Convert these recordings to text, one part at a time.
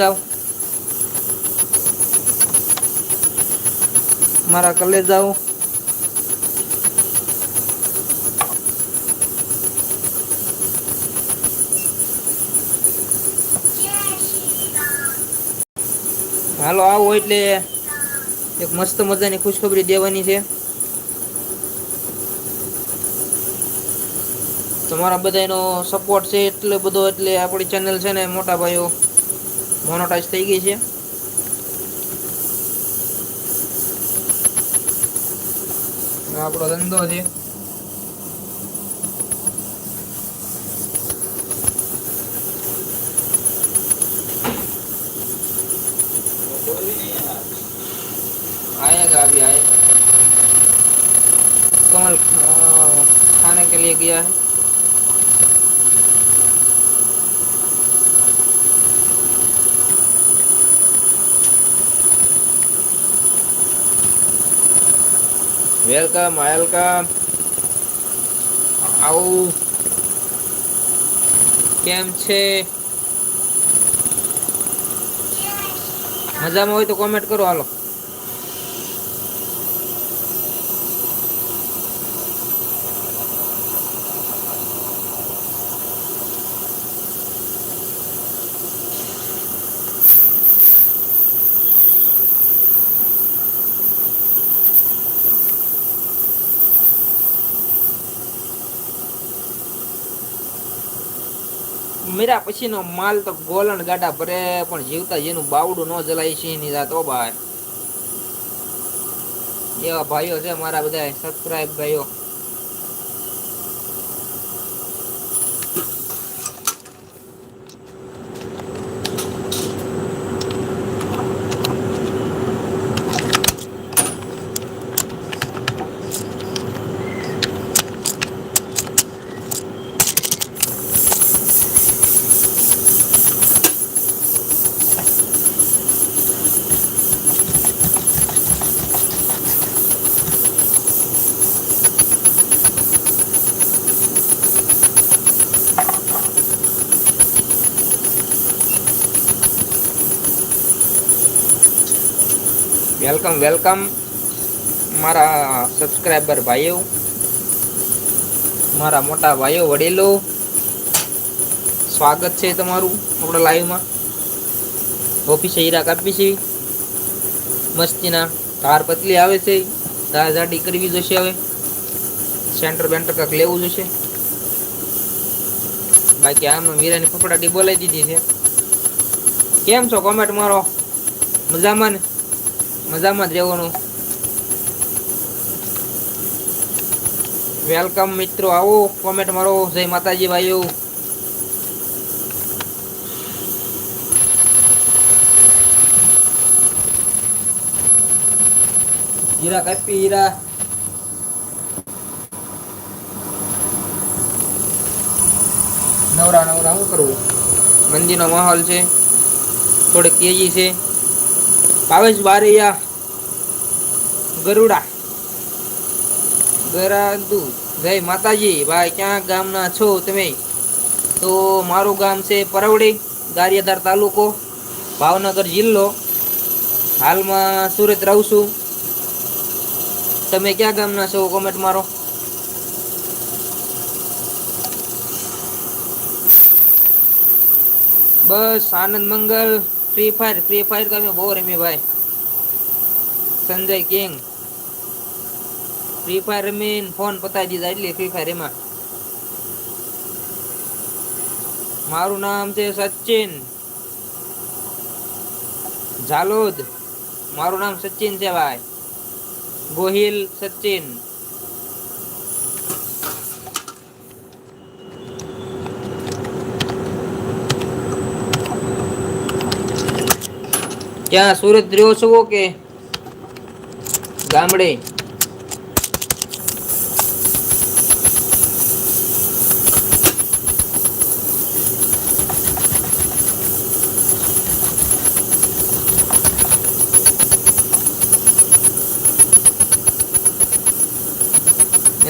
જાઓ. મારા કલેજાઓ હાલો, આવો એટલે એક મસ્ત મજાની ખુશખબરી દેવાની છે. તમારા બધાનો સપોર્ટ છે એટલે બધો એટલે આપણી ચેનલ છે ને મોટા ભાઈઓ. મોનોટાઈઝ થઈ ગઈ છે આપડો ધંધો છે आएगा अभी आएगा कमल खाने के लिए गया है વેલકમ વેલકમ આવું કેમ છે? મજામાં હોય તો કોમેન્ટ કરો હાલો. મીરા પછી નો માલ તો ગોલણ ગાડા ભરે, પણ જીવતા જેનું બાવડું ન જલાય છે એની રાત ભાઈ. એવા ભાઈઓ છે મારા બધા સબસ્ક્રાઈબ ભાઈઓ. વેલકમ વેલકમ મારા સબસ્ક્રાઈબર ભાઈઓ, મારા મોટા ભાઈઓ, વડીલો, સ્વાગત છે તમારું આપણા લાઈવમાં ઓફિસે હીરા કાપી છે. મસ્તીના ધાર પતલી આવે છે. ધાર ઝાડી કરવી જોશે હવે. સેન્ટર બેન્ટર કાંક લેવું જોશે. બાકી આમાં મીરાની ફફડાટી બોલાવી દીધી છે. કેમ છો? કોમેન્ટ મારો. મજામાં ને? મજામાં જ રહેવાનું. વેલકમ મિત્રો, આવો કોમેન્ટ મારો. જય માતાજી ભાઈઓ. હીરા કાપી, હીરા. નવરા નવરા, શું કરવું? મંદિરનો માહોલ છે. થોડીક તેજી છે. ભાવેશ બારૈયા ગરુડા. ગરાદુ. જય માતાજી. ભાઈ, ક્યાં ગામના છો તમે? તો મારું ગામ છે પરવડી, ગારિયાધાર તાલુકો, ભાવનગર જિલ્લો. હાલમાં સુરત રહું છું. તમે ક્યાં ગામના છો? કોમેન્ટ મારો. બસ, આનંદ મંગલ ફ્રી ફાયર ફ્રી ફાયર તો અમે બહુ રમી ભાઈ. સંજય કિંગ. ફ્રી ફાયર રમીને ફોન પતાવી દીધા એટલે ફ્રી ફાયર એમાં. મારું નામ છે સચિન. ઝાલોદ. મારું નામ સચિન છે ભાઈ. ગોહિલ સચિન. ક્યાં સુરત રહ્યો છો કે ગામડે?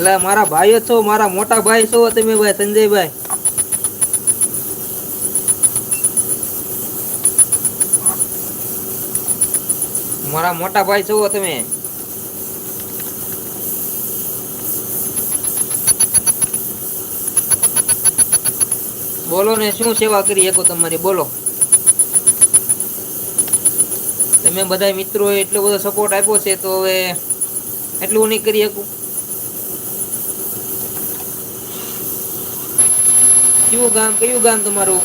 એટલે મારા ભાઈઓ છો, મારા મોટા ભાઈ છો, તમે ભાઈ સંજયભાઈ. મારા મોટા ભાઈ છો તમે. બોલો ને, શું સેવા કરી શકો તમારી? બોલો. તમે બધા મિત્રો એટલો બધો સપોર્ટ આપ્યો છે, તો હવે એટલું નહીં કરી શકું. કયું ગામ કયું ગામ તમારું?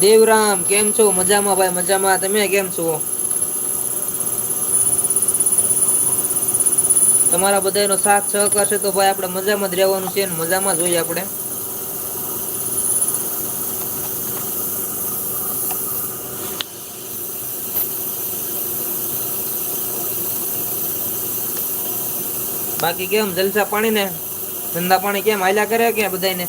દેવરામ, કેમ છો? મજામાં ભાઈ, મજામાં. તમે કેમ છો? તમારા બધાનો સાથ સહકાર છે તો ભાઈ આપણે મજામાં જ રહેવાનું છે ને મજામાં જોઈએ આપણે. બાકી કેમ? જલસા પાણી ને ધંધા પાણી કેમ હાલ્યા કરે કે બધાને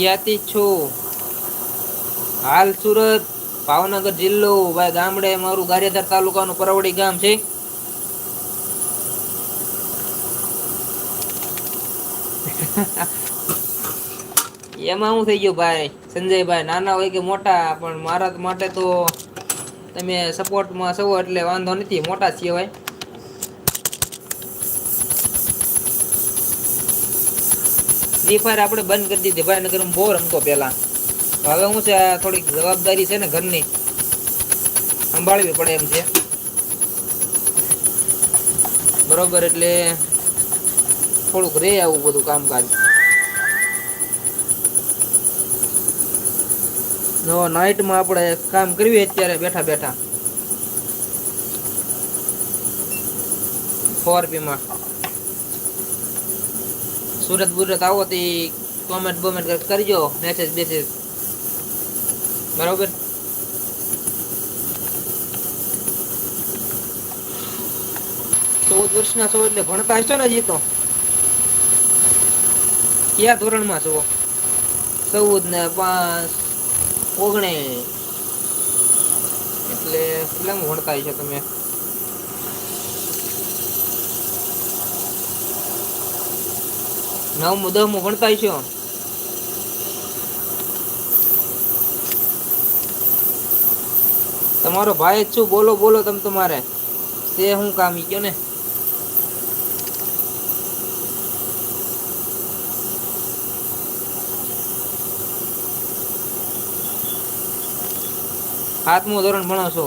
યાતી છું. હાલ સુરત, ભાવનગર જિલ્લો ભાઈ ગામડે, મારું ગારિયાધાર તાલુકાનું પરવડી ગામ છે. એમાં હું થઈ ગયું ભાઈ? સંજયભાઈ નાના હોય કે મોટા, પણ મારા માટે તો તમે સપોર્ટમાં છો એટલે વાંધો નથી, મોટા છીએ ભાઈ. ફ્રી ફાયર આપણે બંધ કરી દીધી ભાઈ નગર બહુ રમતો પહેલાં. હવે હું છે થોડીક જવાબદારી છે ને ઘરની. સંભાળવી પડે એમ છે. બરોબર, એટલે થોડુંક રે આવું બધું કામકાજ જો નાઇટમાં આપણે કામ કરવી અત્યારે બેઠા બેઠા ફોર પીમાં સુરત બુરત આવો તો કોમેન્ટ બોમેન્ટ કરજો મેસેજ બેસેજ બરોબર ચૌદ વર્ષના છો એટલે ભણતા હશો ને હજી તો કયા ધોરણમાં છો? ચૌદ ને પાંચ, ઓગણીસ. એટલે કેટલામાં ભણતા છો તમે? નવમું, દસમું ભણતા છો? તમારો ભાઈ છું. બોલો બોલો તમે તમારે. તે હું કામ ઈ કયો ને? સાતમું ધોરણ ભણો છો?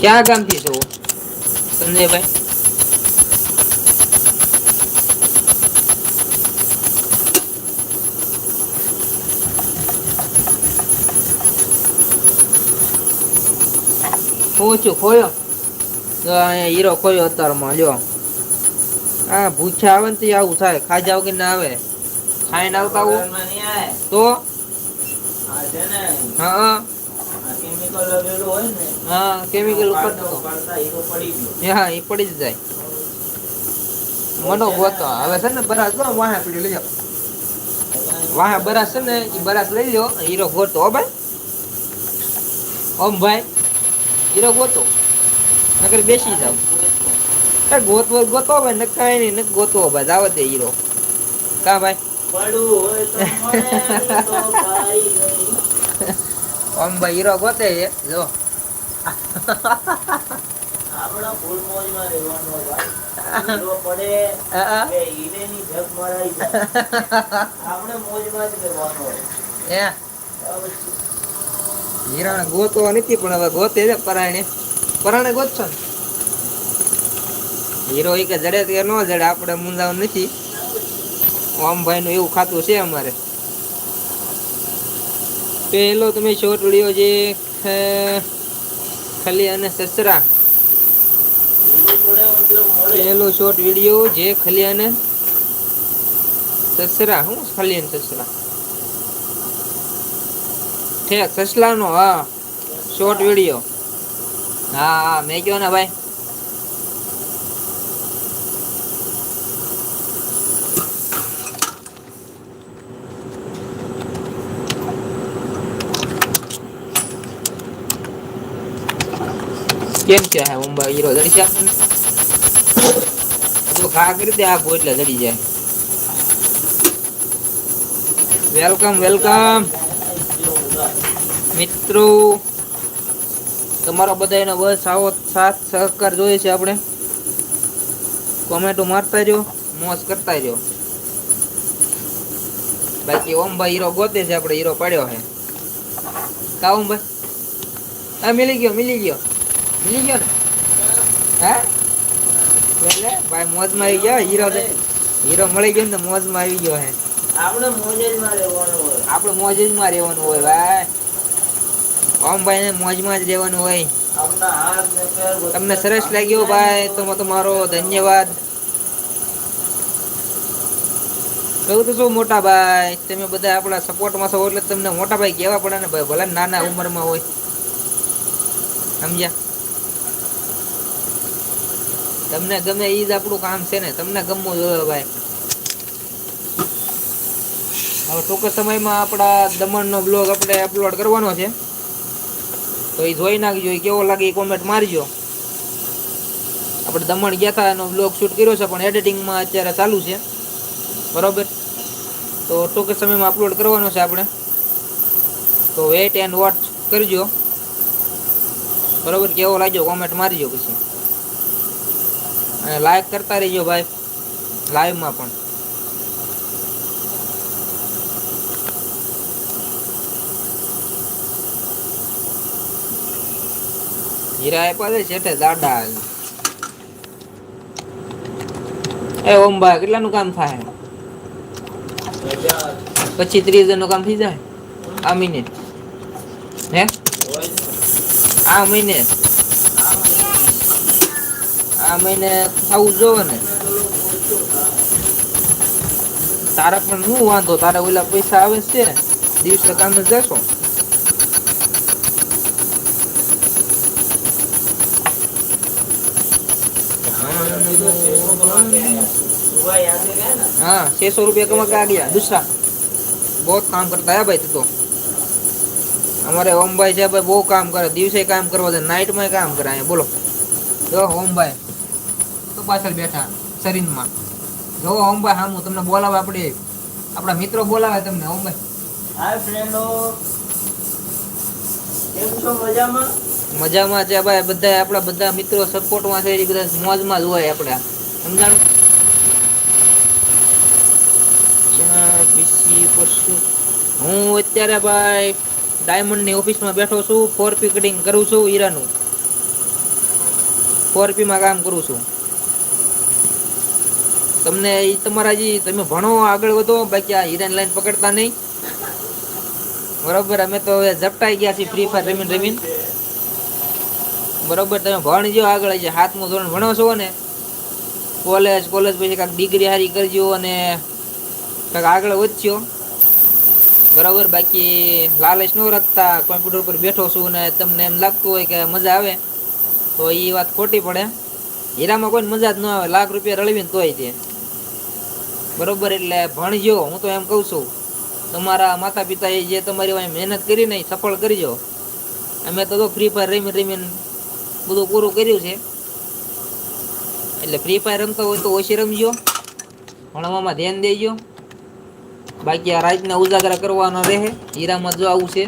ક્યાં ગામથી છો? સંજયભાઈ? હું છું ખોયો? તો અહીંયા હીરો ખોયો અત્યારમાં જો આ ભૂછા આવે ને તો આવું થાય ખાજા વગર ના આવે. ખાઈને આવતા આવું? તો? હા. હા કેમિકલ ઉપર હા એ પડી જ જાય. મનો ગોતો હવે છે ને બરાસ જો વાહે પડી લઈ વાહે બરાસ છે ને એ બરાસ લઈ લો હીરો ગોતો હો ભાઈ. ઓમ ભાઈ. હીરો ગોતો. નકર બેસી જાવ. એ ગોતવો ગોતો ભાઈ નકાય નહીં ન ગોતવો ભાઈ જાવ તે હીરો. કા ભાઈ? ઓમ ભાઈ હીરો ગોતે છે. જો. આપણા ફૂલ મોજમાં રહેવાનો ભાઈ. આપણે મોજમાં જ એ હીરાને ગોતવા નથી, પણ હવે ગોતે છે પરાણે પરાણે ગોતશો ને? હીરો એ કે જડે કે ન જડે, આપણે મુંજાવું નથી. ઓમભાઈ નું એવું ખાતું છે અમારે. પહેલો તમે શોર્ટ વીડિયો જે ખલી અને સસરા. પહેલો શોર્ટ વીડિયો જે ખલી અને સસરા. હું ખલી અને સસરા? ઠેક સસલાનો, હા. શોર્ટ વીડિયો હા હા, મેં કયો ને ભાઈ? કેમ છે હે મુંબઈ હીરો? જડી છે? તો ઘા કરી દે આખું એટલે જડી જાય. વેલકમ વેલકમ મિત્રો તમારો બધાનો બસ આવો સાથ સહકાર જોઈએ છે આપણે. કોમેન્ટો મારતા રહ્યો મોજ કરતા રહ્યો. બાકી ઓમભાઈ હીરો ગોતે છે આપણે હીરો પાડ્યો છે. કા ઓમભાઈ હા મિલી ગયો મિલી ગયો. મિલી ગયો ને? હે? એટલે ભાઈ મોજમાં આવી ગયો હીરો છે. હીરો મળી ગયો ને તો મોજમાં આવી ગયો હે આપણે મોજેજમાં રહેવાનું હોય. આપણે મોજ જ માં રહેવાનું હોય ભાઈ. ઓમભાઈ ને મોજમાં જ રહેવાનું હોય. તમને સરસ લાગ્યો ભાઈ તો તમારો ધન્યવાદ. કહું તો શું મોટા ભાઈ તમે બધા આપણા સપોર્ટમાં છો એટલે તમને મોટા ભાઈ કહેવા પડે ને ભાઈ ભલે નાના ઉંમરમાં હોય. સમજ્યા? તમને ગમે એ જ આપણું કામ છે ને તમને ગમવું જોઈએ ભાઈ. હવે ટૂંક સમયમાં આપણા દમણનો બ્લોગ આપણે અપલોડ કરવાનો છે. તો એ જોઈ નાખજો, એ કેવો લાગે એ કોમેન્ટ મારજો. આપણે દમણ ગયા હતા એનો બ્લોગ શૂટ કર્યો છે, પણ એડિટિંગમાં અત્યારે ચાલુ છે. બરાબર? તો ટૂંક સમયમાં અપલોડ કરવાનો છે આપણે. તો વેટ એન્ડ વોચ કરજો. બરોબર? કેવો લાગ્યો કોમેન્ટ મારજો પછી. અને લાઈક કરતા રહેજો ભાઈ લાઈવમાં પણ. હીરા આપ્યા છે શેઠે દાડા એ ઓમભાઈ કેટલાનું કામ થાય? પછી ત્રીસ હજારનું કામ થઈ જાય? આ મહિને. હે? આ મહિને. આ મહિને થવું જોવે ને. તારા પણ શું વાંધો? તારા ઓલા પૈસા આવે છે દિવસે કામ જશો हाँ छह सौ रुपया कमा के आ गया दूसरा बहुत काम करता है भाई तू तो हमारे ओम भाई છે ભાઈ બહુ કામ કરે દિવસે કામ કરવા દે નાઇટ માં કામ કરે અહીંયા બોલો જો ઓમ ભાઈ તો પાછળ બેઠા શરીરમાં જો ઓમ ભાઈ હામું તમને બોલાવે આપણે આપણા મિત્રો બોલાવે તમને ઓમ ભાઈ હાય ફ્રેન્ડો કેમ છો મજામાં મજામાં છે ભાઈ. બધા આપણા બધા મિત્રો સપોર્ટમાં છે, એ બધા મોજમાં જ હોય આપણે. સમજાણું? હું અત્યારે ભાઈ ડાયમંડની ઓફિસમાં બેઠો છું, ફોર પી કટિંગ કરું છું હીરાનું. ફોર પીમાં કામ કરું છું. તમને એ તમારા જે, તમે ભણો, આગળ વધો, બાકી આ હીરાની લાઈન પકડતા નહીં. બરોબર, અમે તો હવે ઝપટાઈ ગયા છીએ ફ્રી ફાયર રમીને રમીને. બરોબર, તમે ભણજો આગળ જે હાથમું ધોરણ ભણો છો ને કોલેજ કોલેજ પછી કાંઈક ડિગ્રી હારી કરજો અને કાંઈક આગળ વધજો. બરાબર, બાકી લાલચ ન રાખતા કોમ્પ્યુટર પર બેઠો છું ને તમને એમ લાગતું હોય કે મજા આવે, તો એ વાત ખોટી પડે. હીરામાં કોઈ મજા જ ન આવે, લાખ રૂપિયા રળવીને તોય તે બરોબર, એટલે ભણજો, હું તો એમ કહું છું. તમારા માતા પિતાએ જે તમારી મહેનત કરીને સફળ કરજો. અમે તો ફ્રી ફાયર રમી રમીને બધું પૂરું કર્યું છે. એટલે ફ્રી ફાયર રમતા હોય તો ઓછી રમજો. ભણવામાં ધ્યાન દેજો. બાકી આ રાતના ઉજાગરા કરવાનો રહે. હીરામાં જો આવું છે.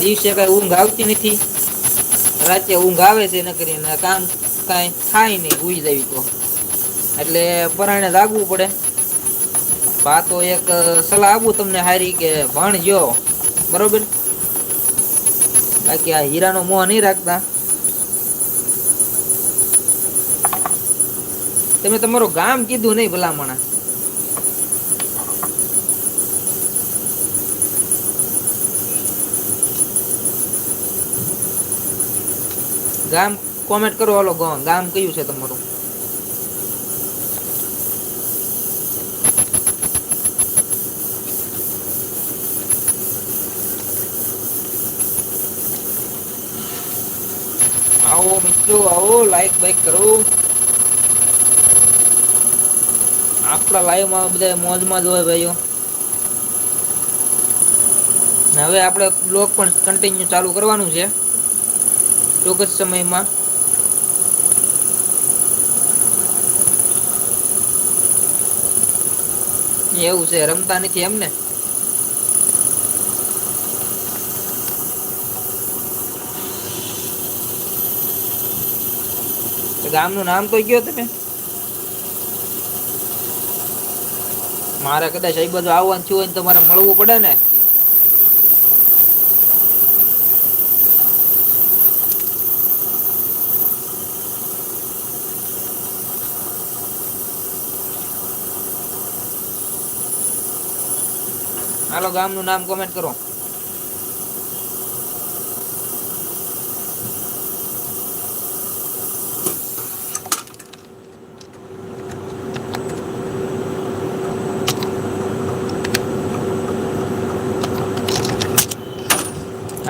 દિવસે કઈ ઊંઘ આવતી નથી. રાતે ઊંઘ આવે છે, ન કરીને કામ કાંઈ થાય નહીં ઉઈ જવી તો. એટલે પરાણે લાગવું પડે. આ તો એક સલાહ આપું તમને હારી કે ભણજો. બરોબર? બાકી આ હીરાનો મોહ નહીં રાખતા. તમે તમારું ગામ કીધું નહીં ભલામણા. ગામ કોમેન્ટ કરો હાલો ગામ કયું છે તમારું? આવો, મિત્રો, આવો લાઈક બાઈક કરો. આપણા લાઈવમાં બધા મોજમાં જ હોય ભાઈઓ. હવે આપણે બ્લોગ પણ કન્ટિન્યુ ચાલુ કરવાનું છે. ટૂંક જ સમયમાં. એવું છે, રમતા નથી એમને? ગામનું નામ તો કયો તમે? મારે કદાચ એ બધું આવવાનું થયું હોય ને તમારે મળવું પડે ને. હાલો, ગામનું નામ કોમેન્ટ કરો.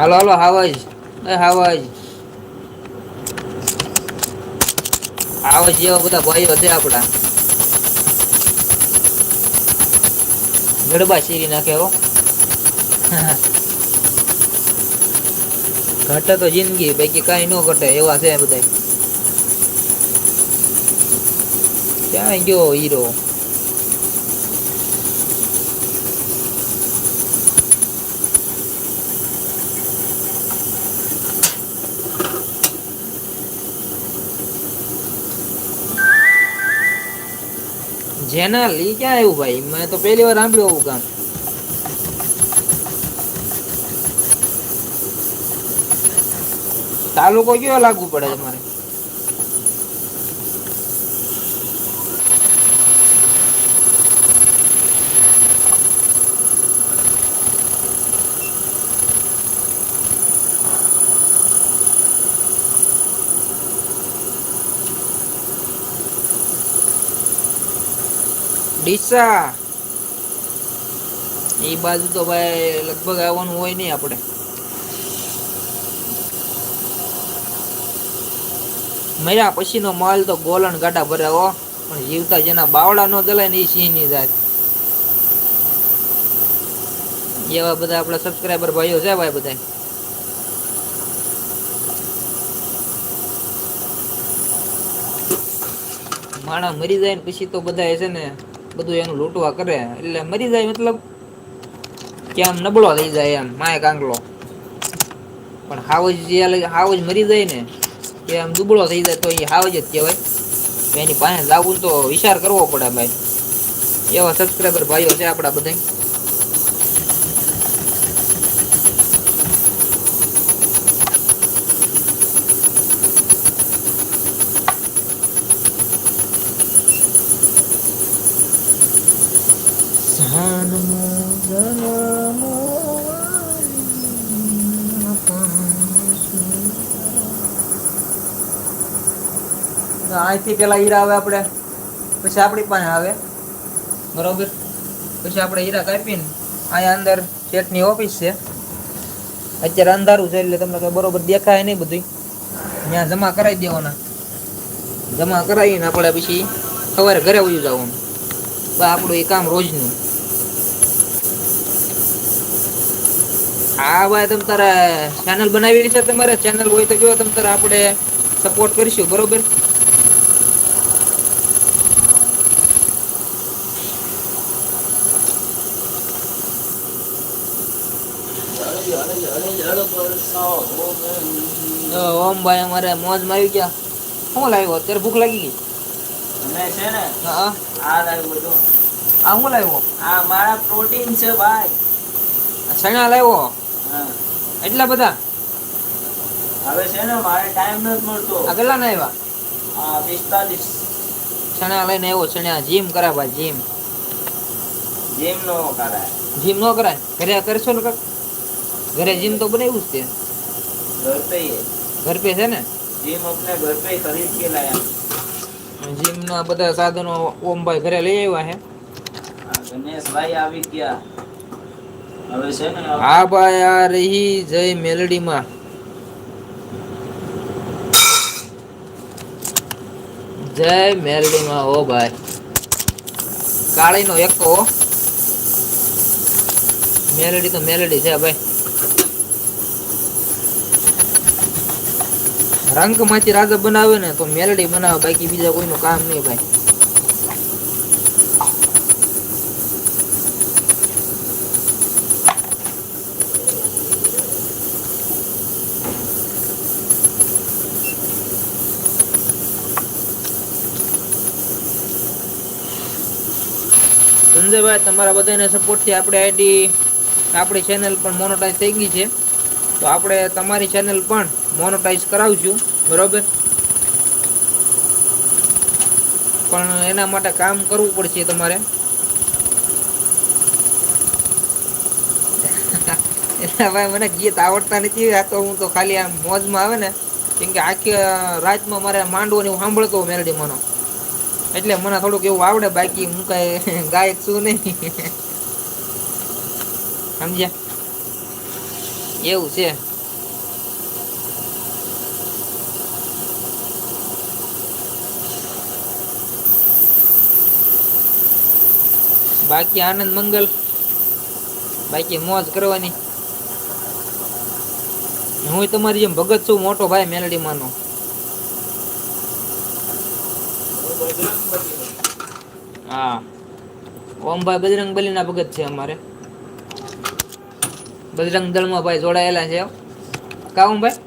હાલો હાલો હાવજ એ હાવજ હાવજ જેવા બધા ભાઈઓ છે આપણા. ગડબા શીરી નાખે હો. ઘટે તો જિંદગી, બાકી કઈ ન ઘટે, એવા છે બધા ક્યાં ગયો હીરો? જેનલ ઈ ક્યાં આવ્યું ભાઈ? મેં તો પહેલી વાર સાંભળ્યું આવું ગામ તાલુકો કયો લાગુ પડે તમારે? ડીસા. એ બાજુ તો ભાઈ લગભગ આવવાનું હોય નહીં આપણે. મર્યા પછીનો માલ તો ગોલણ ગાડા ભરાવો પણ જીવતા જેના બાવડા નો જલાય ને એ સિંહની જાત એવા બધા આપણા સબસ્ક્રાઈબર ભાઈઓ છે ભાઈ બધા માણા મરી જાય ને પછી તો બધા છે ને બધું એનું લૂંટવા કરે. એટલે મરી જાય મતલબ કે આમ નબળો થઈ જાય એમ, માય કાંગલો. પણ હાવજ જે હાવજ મરી જાય ને કે આમ દુબળો થઈ જાય તો એ હાવજ જ કહેવાય. એની પાસે લાવવું તો વિચાર કરવો પડે ભાઈ. એવા સબસ્ક્રાઈબર ભાઈઓ છે આપણા બધા અહીંથી પેલા હીરા આવે આપણે. પછી આપણી પાસે આવે. બરોબર? પછી આપણે હીરા કાપીને અહીંયા અંદર શેઠની ઓફિસ છે. અત્યારે અંધારું છે એટલે તમને બરોબર દેખાય નહીં બધું ત્યાં જમા કરાવી દેવાના. જમા કરાવીને આપણે પછી સવારે ઘરે ઉજું જવાનું. બસ આપણું એ કામ રોજનું. હા ભાઈ તમ તારે ચેનલ બનાવી છે તમારે? ચેનલ હોય તો જો તમ તારે આપણે સપોર્ટ કરીશું, બરોબર? ઓમ ભાઈ અમારે મોજમાં આવી ગયા. શું લાવ્યો? અત્યારે ભૂખ લાગી ગઈ? છે ને હા. આ લાવ્યો બધું. આ શું લાવ્યો? આ મારા પ્રોટીન છે ભાઈ. ચણા લાવ્યો? એટલા બધા? હવે છે ને મારે ટાઈમ નથી મળતો. કેટલા ના આવ્યા? આ પિસ્તાલીસ. ચણા લઈને આવ્યો? ચણા જીમ કરા ભાઈ જીમ જીમ નો કરાય. જીમ નો કરાય? ઘરે કરશો ને ઘરે જીમ તો બનાવ્યું જ घर पे ही है છે ઘર પે છે ને जिम अपने घर पे ही खरीद के लाया જીમ ના બધા સાધનો ઓમભાઈ ઘરે લઈ આવ્યા છે આ ગણેશભાઈ આવી ગયા હવે છે ને હા ભાઈ આ રહી જય મેલડીમાં જય મેલડીમાં હો ભાઈ કાળીનો એકો હો. મેલડી તો મેલડી છે ભાઈ રંગમાંથી રાજા બનાવે ને તો મેલડી બનાવે, બાકી બીજા કોઈનું કામ નહીં ભાઈ. સંજયભાઈ, તમારા બધાને સપોર્ટથી આપણે આઈડી, આપણી ચેનલ પણ મોનોટાઈઝ થઈ ગઈ છે. તો આપણે તમારી ચેનલ પણ મોનોટાઈઝ કરાવશું, બરાબર? પણ એના માટે કામ કરવું પડશે તમારે. એટલે ભાઈ, મને ગીત આવડતા નથી, આ તો હું તો ખાલી આમ મોજમાં આવે ને, કેમ કે આખી રાતમાં મારે માંડવો ને હું સાંભળતો હોઉં મનો. એટલે મને થોડુંક એવું આવડે, બાકી હું કાંઈ ગાયક છું નહીં. સમજ્યા? એવું છે. બાકી આનંદ મંગલ. બાકી મોજ કરવાની. હું તમારી જેમ ભગત છું, મોટો ભાઈ મેલડી માનો હા. ઓમભાઈ બજરંગ બલીના ભગત છે અમારે. બજરંગ દળમાં ભાઈ જોડાયેલા છે. કા ઓમભાઈ?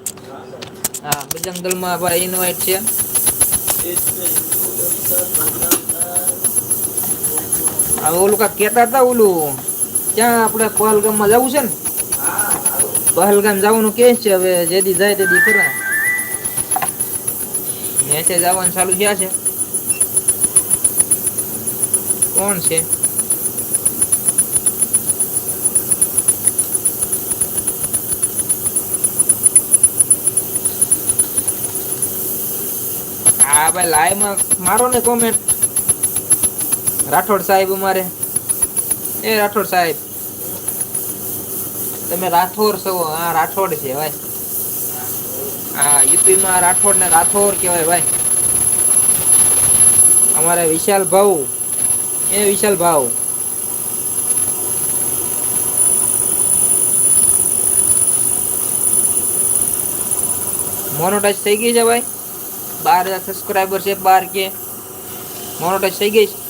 હા, બજરંગ દળમાં ભાઈ ઇન્વાઇટ છે. હવે ઓલું કાંઈક કહેતા હતા ઓલું, ક્યાં આપણે પહલગામમાં જવું છે ને? પહલગામ જવાનું કે છે હવે જેદી જાય તેદી ખરા. મેસેજ આવવાનું ચાલુ થયા છે. કોણ છે? હા, ભાઈ લાઈવમાં મારો ને કોમેન્ટ રાઠોડ સાહેબ અમારે. એ રાઠોડ સાહેબ. તમે રાઠોડ છો હા રાઠોડ છે ભાઈ. હા યુપીમાં રાઠોડ ને રાઠોડ કહેવાય ભાઈ. અમારે વિશાલ ભાઉ. એ વિશાલ ભાઉ. મોનોટાઈઝ થઈ ગઈ છે ભાઈ. બાર હજાર સબસ્ક્રાઈબર છે, બાર કે. મોનોટાઈઝ થઈ ગઈ છે?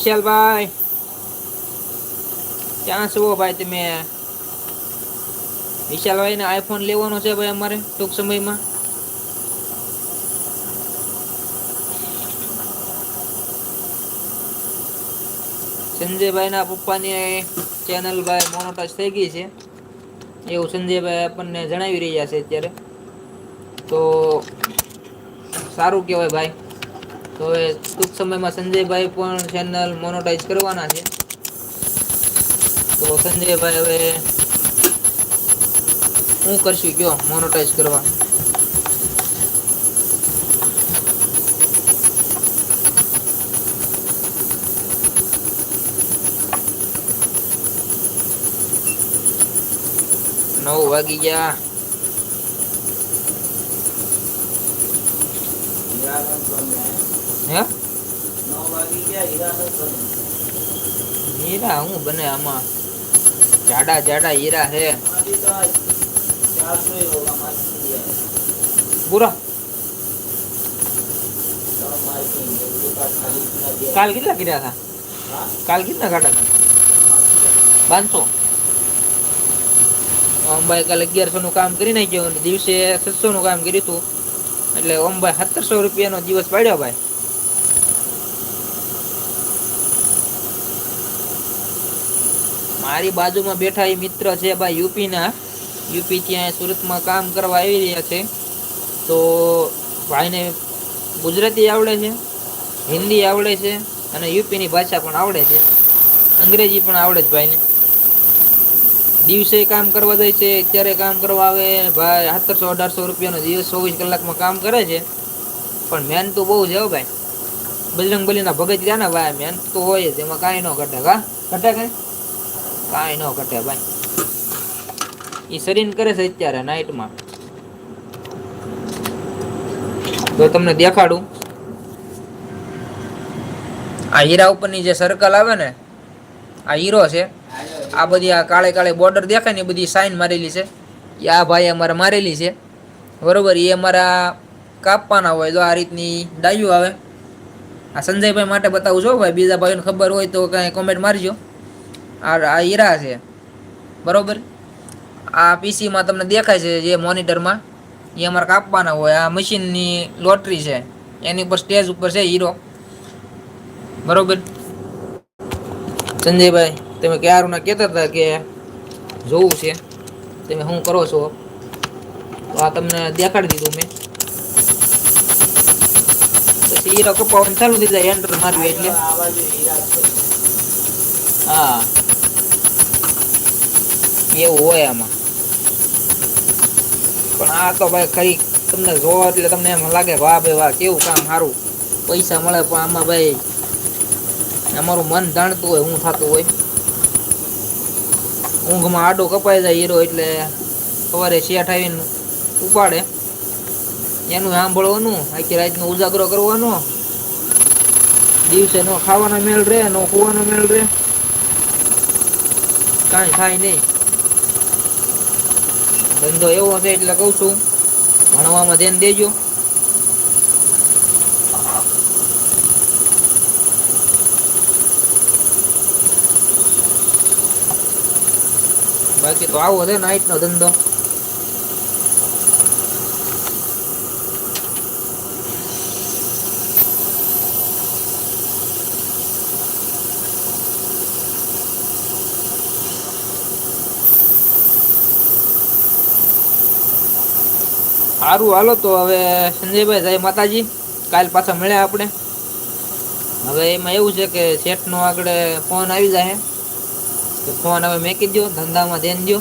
વિશાલભાઈ ક્યાં છો ભાઈ તમે? વિશાલભાઈ ને આઈફોન લેવાનો છે ભાઈ અમારે ટૂંક સમયમાં. સંજયભાઈ ના પપ્પાની ચેનલ ભાઈ મોનોટાઈઝ થઈ ગઈ છે. એવું સંજયભાઈ આપણને જણાવી રહ્યા છે અત્યારે. તો સારું કહેવાય ભાઈ. તો હવે ટૂંક સમયમાં સંજયભાઈ પણ ચેનલ મોનોટાઈઝ કરવાના છે. તો સંજયભાઈ હવે હું કરશું કયો? મોનોટાઈઝ કરવા. નવ વાગી ગયા હે હીરા હું બને આમાં? જાડા જાડા હીરા હે પૂરા. કાલ કેટલા કર્યા હતા? કાલ કેટલા કાઢા હતા? પાંચસો. ઓમભાઈ કાલે અગિયારસો નું કામ કરી નાખ્યું દિવસે છસો નું કામ કર્યું હતું. એટલે ઓમભાઈ સત્તરસો રૂપિયાનો દિવસ પાડ્યો ભાઈ. મારી બાજુમાં બેઠા એ મિત્ર છે ભાઈ યુપીના. યુપી ત્યાં સુરતમાં કામ કરવા આવી રહ્યા છે. તો ભાઈને ગુજરાતી આવડે છે, હિન્દી આવડે છે અને યુપીની ભાષા પણ આવડે છે. અંગ્રેજી પણ આવડે છે ભાઈને. દિવસે કામ કરવા જાય છે, અત્યારે કામ કરવા આવે ભાઈ સત્તરસો, અઢારસો રૂપિયાનો દિવસ ચોવીસ કલાકમાં કામ કરે છે. પણ મહેનત તો બહુ છે ભાઈ. બજરંગ બલીના ભગત રહ્યા ને ભાઈ મહેનત તો હોય જ, એમાં કાંઈ ન ઘટે. કા ઘટે કાંઈ ન ઘટે ભાઈ. એ શરીર કરે છે અત્યારે નાઇટમાં તો તમને દેખાડું. આ હીરા ઉપરની જે સર્કલ આવે ને, આ હીરો છે, આ બધી આ કાળે કાળે બોર્ડર દેખાય ને બધી સાઇન મારેલી છે. એ આ ભાઈ અમારે મારેલી છે. બરોબર એ અમારા કાપવાના હોય તો આ રીતની ડાયું આવે. આ સંજયભાઈ માટે બતાવું છો ભાઈ, બીજા ભાઈઓને ખબર હોય તો કાંઈ કોમેન્ટ મારજો. આ હીરા છે. બરોબર? આ પીસીમાં તમને દેખાય છે જે મોનિટરમાં. એ અમારે કાપવાના હોય. આ મશીનની લોટરી છે. એની ઉપર સ્ટેજ ઉપર છે હીરો. બરોબર? સંજયભાઈ, તમે ક્યારના કહેતા હતા કે જોવું છે. તમે શું કરો છો? તો આ તમને દેખાડી દીધું મેં. પછી હીરો કપાવવાનું ચાલુ દીધા એન્ટર મારવી એટલે. હા. એવું હોય આમાં. પણ આ તો ભાઈ ખરી તમને જોવો એટલે તમને એમ લાગે વાહ ભાઈ વાહ, કેવું કામ સારું. પૈસા મળે પણ આમાં ભાઈ અમારું મન જાણતું હોય, હું થતું હોય. ઊંઘમાં આડો કપાઈ જાય હીરો એટલે સવારે શેઠ આવીને ઉપાડે. એનું સાંભળવાનું, આખી રાતનો ઉજાગરો કરવાનો. દિવસે નો ખાવાનો મેળ રહે નો ખોવાનો મેળ રહે કાંઈ થાય નહીં. ધંધો એવો છે એટલે કહું છું ભણવામાં ધ્યાન દેજો બાકી તો આવો છે નાઈટ નો ધંધો સારું હાલો તો હવે સંજયભાઈ જય માતાજી. કાલ પાછા મળ્યા આપણે. હવે એમાં એવું છે કે શેઠનો આગળ ફોન આવી જાય તો ફોન હવે મેકી દો ધંધામાં ધ્યાન દો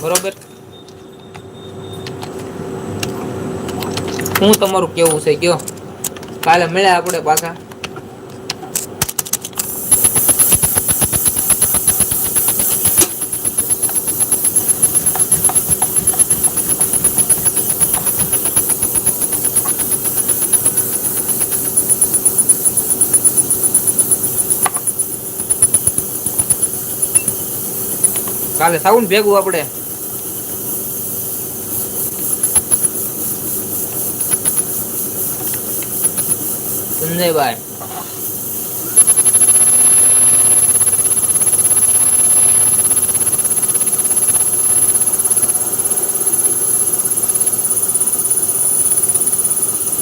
બરોબર? શું તમારું કેવું છે, કયો? કાલે મળ્યા આપણે પાછા. કાલે સાઉન્ડ ભેગું આપણે. સંજયભાઈ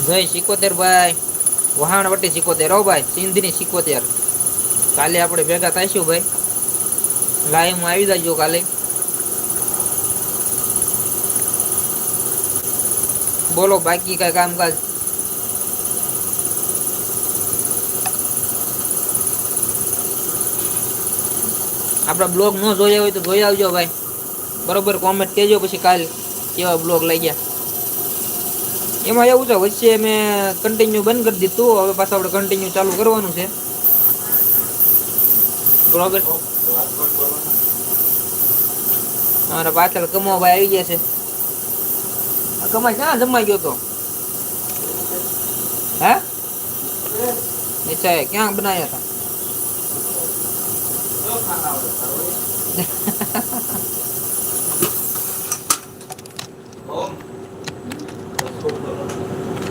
જય સિકોતેર ભાઈ. વહાણ વટી સિકોતેર. હો ભાઈ, સિંધની સિકોતેર. કાલે આપણે ભેગા થઈશું ભાઈ. લાઈવમાં આવી જાજો કાલે બોલો બાકી કઈ કામકાજ આપણા બ્લોગ ન જોયા હોય તો જોઈ આવજો ભાઈ. બરોબર કોમેન્ટ કહેજો પછી કાલ કેવા બ્લોગ લઈ ગયા એમાં એવું છે, વચ્ચે મેં કન્ટિન્યુ બંધ કરી દીધું. હવે પાછું આપણે કન્ટિન્યુ ચાલુ કરવાનું છે. બરોબર અમારા પાછળ કમો ભાઈ આવી ગયા છે આ કમાઈ ક્યાં જમાઈ ગયો તો હે અચ્છા ક્યાં બનાવ્યા હતા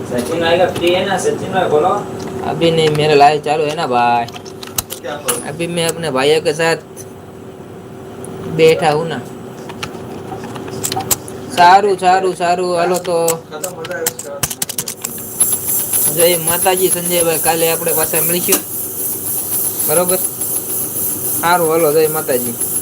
सचिन भाई का फ्री है ना सचिन भाई बोलो अभी नहीं मेरा लाइव चालू है ना भाई क्या बोलो अभी मैं अपने भाइयों के साथ બેઠા હું ના. સારું સારું સારું. હાલો તો. જય માતાજી સંજયભાઈ કાલે આપણે પાછા મળીશું. બરોબર? સારું, હાલો, જય માતાજી.